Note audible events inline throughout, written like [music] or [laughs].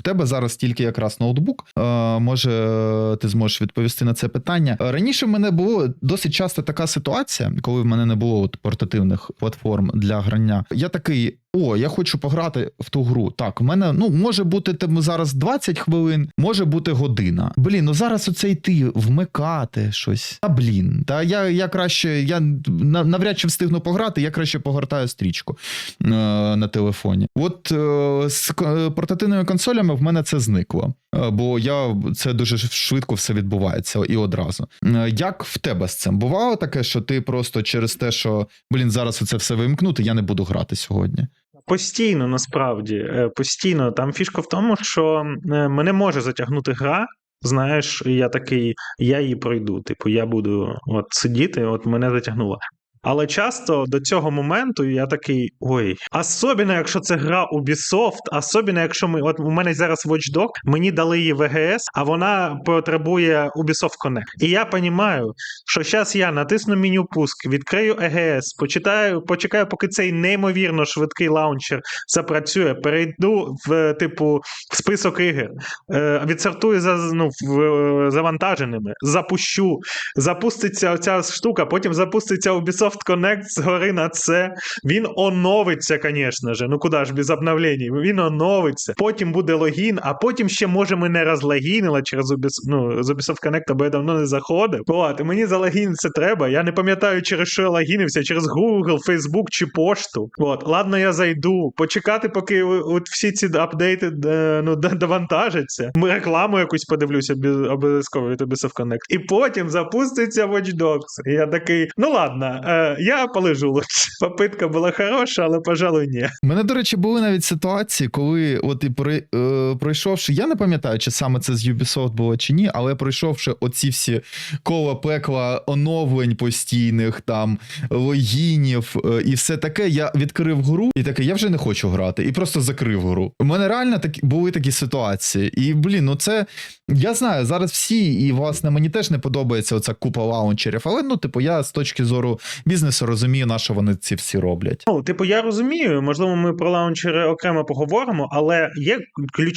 в тебе зараз тільки якраз ноутбук. Е, може, ти зможеш відповісти на це питання. Е, Раніше в мене було досить часто така ситуація, коли в мене не було от портативних платформ для грання. Я такий. О, я хочу пограти в ту гру. Так, у мене ну може бути там зараз 20 хвилин, може бути година. Блін, ну зараз оце йти, вмикати щось. Та блін, та я, я краще, я навряд чи встигну пограти, я краще погортаю стрічку е, на телефоні. От е, з е, портативними консолями в мене це зникло. Е, Бо я це дуже швидко все відбувається і одразу. Е, Як в тебе з цим? Бувало таке, що ти просто через те, що блін, зараз оце все вимкнути, я не буду грати сьогодні. Постійно, насправді, е, постійно. Там фішка в тому, що е, мене може затягнути гра. Знаєш, я такий, я її пройду. Типу, я буду от сидіти, от мене затягнуло. Але часто до цього моменту я такий: ой, особливо, якщо це гра Ubisoft, особливо, якщо ми, от у мене зараз Watch Dog, мені дали її VGS, а вона потребує Ubisoft Connect. І я розумію, що зараз я натисну меню пуск, відкрию EGS, почитаю, почекаю, поки цей неймовірно швидкий лаунчер запрацює, перейду в типу в список ігор, е, відсортую за ну, е, завантаженими, запущу, запуститься оця штука, потім запуститься Ubisoft Connect згори на це. Він оновиться, звісно ж. Ну куди ж без обновлень? Він оновиться. Потім буде логін, а потім ще може мене розлогінило через Ubis... ну, Ubisoft Connect, бо я давно не заходив. От, і мені залогінитися треба. Я не пам'ятаю, через що я логінився, через Google, Facebook чи пошту. От, ладно, я зайду. Почекати, поки от всі ці апдейти е, ну, довантажаться. Рекламу якусь подивлюся обов'язково від Ubisoft Connect. І потім запуститься Watch Dogs. І я такий, ну ладно, е, я полежу. [laughs] Попитка була хороша, але, пожалуй, ні. Мене, до речі, були навіть ситуації, коли, от і при, е, пройшовши, я не пам'ятаю, чи саме це з Ubisoft було чи ні, але пройшовши оці всі кола пекла оновлень постійних, там логінів е, і все таке, я відкрив гру і такий, я вже не хочу грати, і просто закрив гру. У мене реально такі були такі ситуації. І блін, ну це я знаю, зараз всі, і власне мені теж не подобається оця купа лаунчерів, але ну, типу, я з точки зору бізнесу розумію, на що вони ці всі роблять. Ну, типу, я розумію, можливо, ми про лаунчери окремо поговоримо, але є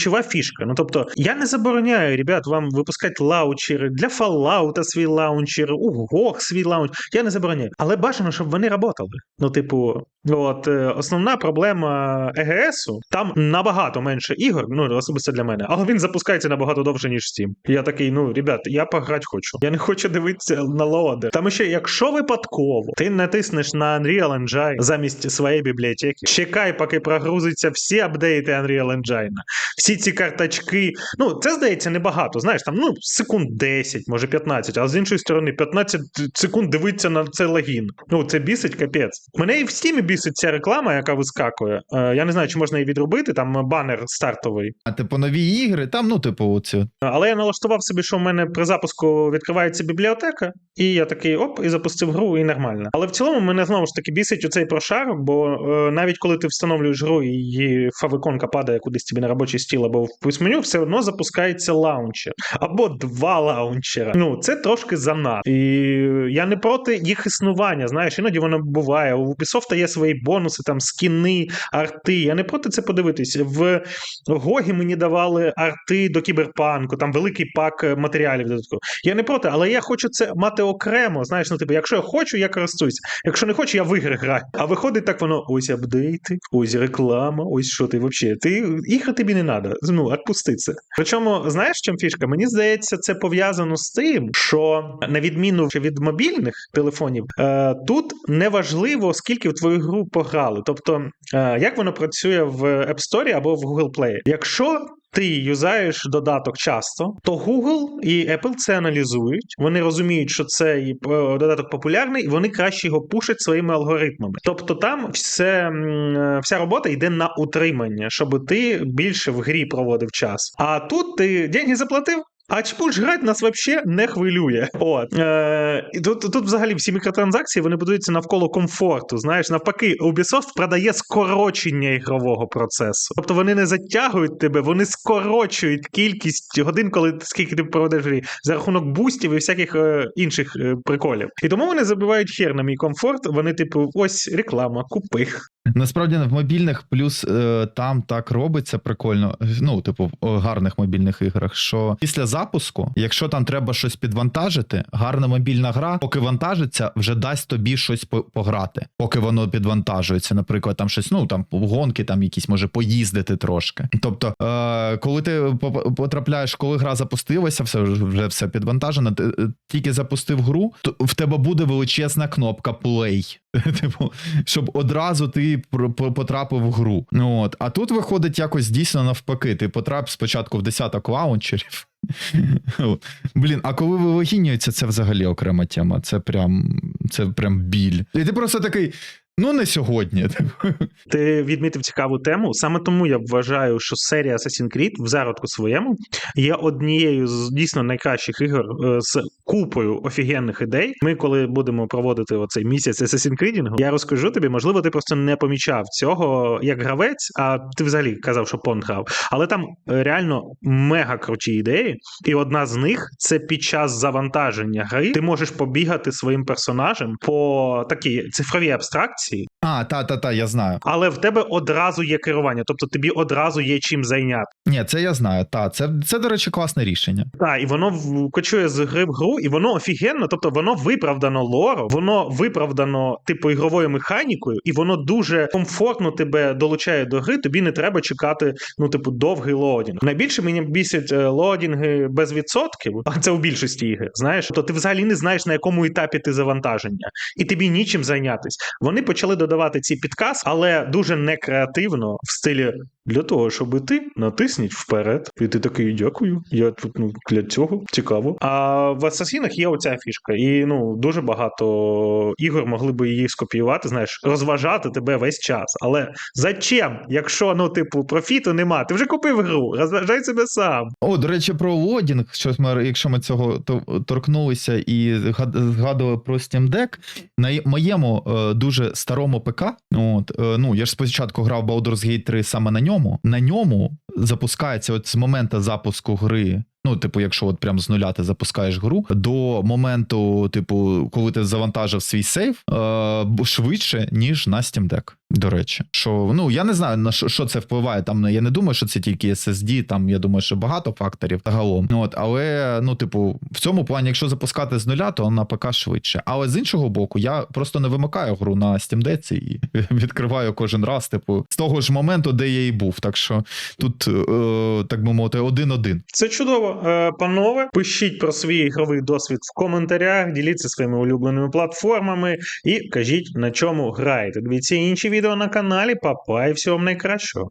ключова фішка. Ну, тобто, я не забороняю, ребят, вам випускати лаунчери для Fallout свій лаунчер, у GOG свій лаунчер. Я не забороняю. Але бажано, щоб вони працювали. Ну, типу, от е, основна проблема ЕГСу там набагато менше ігор, ну особисто для мене, але він запускається набагато довше, ніж Steam. Я такий, ну, ребят, я пограти хочу. Я не хочу дивитися на лоадер. Там ще, якщо випадково ти натиснеш на Unreal Engine замість своєї бібліотеки, чекай, поки прогрузиться всі апдейти Unreal Engine, всі ці карточки. Ну, це здається небагато. Знаєш, там ну секунд 10, може 15, а з іншої сторони, 15 секунд дивиться на цей логін. Ну, це бісить капець. Мене і в стімі бісить ця реклама, яка вискакує. Е, я не знаю, чи можна її відробити. Там банер стартовий. А типу нові ігри, там, ну, типу, оці. Але я налаштував собі, що в мене при запуску відкривається бібліотека, і я такий оп, і запустив гру, і нормально. Але в цілому мене знову ж таки бісить оцей прошарок, бо е, навіть коли ти встановлюєш гру і її фавиконка падає кудись тобі на робочий стіл або в письменю, все одно запускається лаунчер або два лаунчера. Ну це трошки занадто. І я не проти їх існування. Знаєш, іноді воно буває. У Ubisoft є свої бонуси, там скіни, арти. Я не проти це подивитись. В Гогі мені давали арти до кіберпанку, там великий пак е, матеріалів додатково. Я не проти, але я хочу це мати окремо. Знаєш, ну типу, якщо я хочу, я користуюся. Якщо не хочу, я в ігри граю. А виходить так воно: ось апдейти, ось реклама, ось що ти взагалі. Ти ігри тобі не треба. Ну, відпусти це. Причому, знаєш, чим фішка? Мені здається, це пов'язано з тим, що на відміну від мобільних телефонів, е, тут неважливо, скільки в твою гру пограли. Тобто, е, як воно працює в App Store або в Google Play. Якщо ти юзаєш додаток часто, то Google і Apple це аналізують. Вони розуміють, що цей е, додаток популярний, і вони краще його пушать своїми алгоритмами. Тобто, там все, е, вся робота йде на утримання, щоб ти більше в грі проводив час. А тут ти деньги заплатив. А чпуш грати нас взагалі не хвилює. От е, і тут, тут взагалі всі мікротранзакції вони будуються навколо комфорту. Знаєш, навпаки, Ubisoft продає скорочення ігрового процесу. Тобто вони не затягують тебе, вони скорочують кількість годин, коли скільки ти проведеш грі, за рахунок бустів і всяких е, інших е, приколів. І тому вони забивають хер на мій комфорт. Вони, типу, ось реклама, купи. Насправді в мобільних плюс е, там так робиться прикольно. Ну, типу, в гарних мобільних іграх. Що після запуску, якщо там треба щось підвантажити, гарна мобільна гра, поки вантажиться, вже дасть тобі щось пограти, поки воно підвантажується. Наприклад, там щось, ну там гонки, там якісь може поїздити трошки. Тобто, е, коли ти потрапляєш, коли гра запустилася, все вже вже все підвантажено. Ти е, тільки запустив гру, то в тебе буде величезна кнопка play. [laughs] Типу, щоб одразу ти потрапив в гру. Ну от, а тут виходить якось дійсно навпаки. Ти потрапив спочатку в десяток лаунчерів. [laughs] Блін, а коли вивагінюється, це взагалі окрема тема. Це прям це прям біль. І ти просто такий. Ну, не сьогодні. [laughs] Ти відмітив цікаву тему. Саме тому я вважаю, що серія Assassin's Creed в зародку своєму є однією з дійсно найкращих ігор е, з купою офігенних ідей. Ми, коли будемо проводити оцей місяць Assassin's Creed, я розкажу тобі, можливо, ти просто не помічав цього як гравець, а ти взагалі казав, що понт грав. Але там е, реально мега круті ідеї, і одна з них це під час завантаження гри ти можеш побігати своїм персонажем по такій цифровій абстракції. А, та, та, та, я знаю. Але в тебе одразу є керування, тобто тобі одразу є чим зайняти. Ні, це я знаю. Та, це, це, до речі, класне рішення. Так, і воно кочує з гри в гру, і воно офігенно, тобто воно виправдано лором, воно виправдано типу ігровою механікою, і воно дуже комфортно тебе долучає до гри. Тобі не треба чекати, ну, типу, довгий лоадінг. Найбільше мені бісять е, лоадінги без відсотків, а це у більшості ігр. Знаєш, то ти взагалі не знаєш на якому етапі ти завантаження, і тобі нічим зайнятись. Вони почали додавати ці підказ, але дуже некреативно в стилі. Для того, щоб ти натисніть вперед, і ти такий дякую. Я тут ну для цього цікаво. А в асасінах є оця фішка, і ну дуже багато ігор могли би її скопіювати, знаєш, розважати тебе весь час. Але зачем, якщо ну типу профіту нема, ти вже купив гру, розважай себе сам. О, до речі, про лодінг, щось ми, якщо ми цього то- торкнулися і згадували про Steam Deck, на моєму е, дуже старому ПК, от, е, ну, я ж спочатку грав Baldur's Gate 3 саме на ньому, на ньому запускається от з моменту запуску гри. Ну, типу, якщо от прям з нуля ти запускаєш гру, до моменту, типу, коли ти завантажив свій сейф, е, швидше, ніж на Steam Deck. До речі, що ну я не знаю на що, що це впливає. Там я не думаю, що це тільки SSD, там я думаю, що багато факторів загалом. Ну, От, але ну, типу, в цьому плані, якщо запускати з нуля, то на ПК швидше. Але з іншого боку, я просто не вимикаю гру на Steam Deck і [laughs] відкриваю кожен раз, типу, з того ж моменту, де я і був. Так що тут, е, так би мовити, один-один. Це чудово, панове. Пишіть про свій ігровий досвід в коментарях, діліться своїми улюбленими платформами і кажіть на чому граєте. Дивіться інші відео на каналі. Папа і всього вам найкращого.